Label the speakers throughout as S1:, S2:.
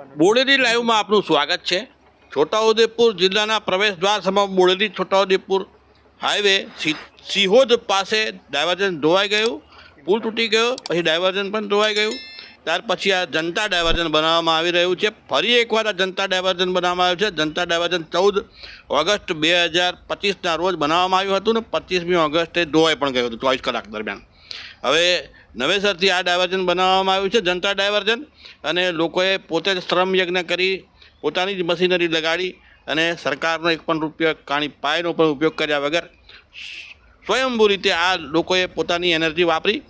S1: બોડેલી લાઈવમાં આપનું સ્વાગત છે. છોટાઉદેપુર જિલ્લાના પ્રવેશ દ્વાર સમા બોડેલી છોટાઉદેપુર હાઈવે સિહોદ પાસે ડાયવર્જન ધોવાઈ ગયું, પુલ તૂટી ગયો, પછી ડાયવર્જન પણ ધોવાઈ ગયું. ત્યાર પછી આ જનતા ડાયવર્ઝન બનાવવામાં આવી રહ્યું છે. ફરી એકવાર આ જનતા ડાયવર્ઝન બનાવવામાં આવ્યું છે. જનતા ડાયવર્ઝન ચૌદ ઓગસ્ટ બે હજાર પચીસના રોજ બનાવવામાં આવ્યું હતું ને પચીસમી ઓગસ્ટે ધોવાઈ પણ ગયું હતું ચોવીસ કલાક દરમિયાન. હવે નવેસરથી આ ડાયવર્ઝન બનાવવામાં આવ્યું છે જનતા ડાયવર્ઝન અને લોકોએ પોતે જ શ્રમ યજ્ઞ કરી, પોતાની જ મશીનરી લગાડી અને સરકારનો એક પણ રૂપિયો કાણી પાયનો પણ ઉપયોગ કર્યા વગર સ્વયંભૂ રીતે આ લોકોએ પોતાની એનર્જી વાપરી,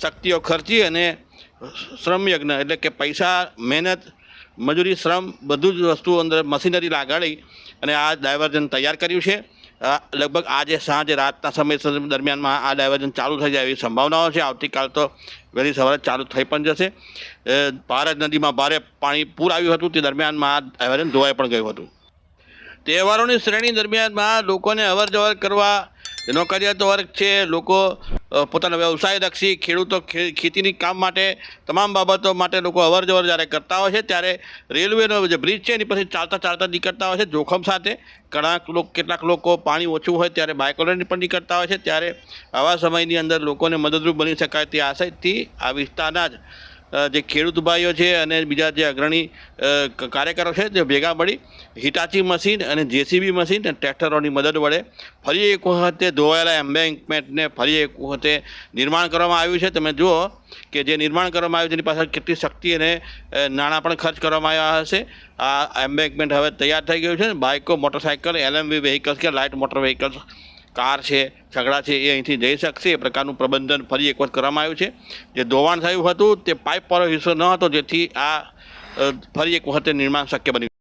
S1: શક્તિઓ ખર્ચી અને શ્રમ યજ્ઞ, એટલે કે પૈસા, મહેનત, મજૂરી, શ્રમ, બધું જ વસ્તુ અંદર મશીનરી લાગાડી અને આ ડાયવર્ઝન તૈયાર કર્યું છે. લગભગ આજે સાંજે રાતના સમય દરમિયાનમાં આ ડાયવર્ઝન ચાલુ થઈ જાય એવી સંભાવનાઓ છે. આવતીકાલ તો વહેલી સવારે ચાલુ થઈ પણ જશે. ભારત નદીમાં ભારે પાણી પૂર આવ્યું હતું, તે દરમિયાનમાં આ ડાયવર્ઝન ધોવાઈ પણ ગયું હતું. તહેવારોની શ્રેણી દરમિયાનમાં લોકોને અવર જવર કરવા નોકરિયાતો વર્ગ છે, લોકો પોતાના વ્યવસાય લક્ષી ખેડૂતો ખેતીની કામ માટે તમામ બાબતો માટે લોકો અવર જવર જ્યારે કરતા હોય છે, ત્યારે રેલવેનો જે બ્રિજ છે, એની પછી ચાલતા ચાલતા નીકળતા હોય છે, જોખમ સાથે. ઘણા લોકો, કેટલાક લોકો પાણી ઓછું હોય ત્યારે બાઇકો લઈને પણ નીકળતા હોય છે, ત્યારે આવા સમયની અંદર લોકોને મદદરૂપ બની શકાય તે આશયથી આ વિસ્તારના જ જે ખેડૂત ભાઈઓ છે અને બીજા જે અગ્રણી કાર્યકરો છે તે ભેગા મળી હિટાચી મશીન અને જેસીબી મશીન અને ટ્રેક્ટરોની મદદ વડે ફરી એક વખતે ધોવાયેલા એમ્બેન્કમેન્ટને ફરી એક વખતે નિર્માણ કરવામાં આવ્યું છે. તમે જુઓ કે જે નિર્માણ કરવામાં આવ્યું છે, એની પાછળ કેટલી શક્તિ અને નાણાં પણ ખર્ચ કરવામાં આવ્યા હશે. આ એમ્બેન્કમેન્ટ હવે તૈયાર થઈ ગયું છે. બાઇકો, મોટરસાઇકલ, એલએમવી વ્હીકલ્સ કે લાઇટ મોટર વ્હીકલ્સ કાર છે છગડા છે, એ અહીંથી જઈ શકશે. એ પ્રકારનું પ્રબંધન ફરી એક વખત કરવામાં આવ્યું છે. જે ધોવાણ થયું હતું, તે પાઇપ પર હિસ્સો ન હતો, જેથી આ ફરી એક વખતે નિર્માણ શક્ય બન્યું.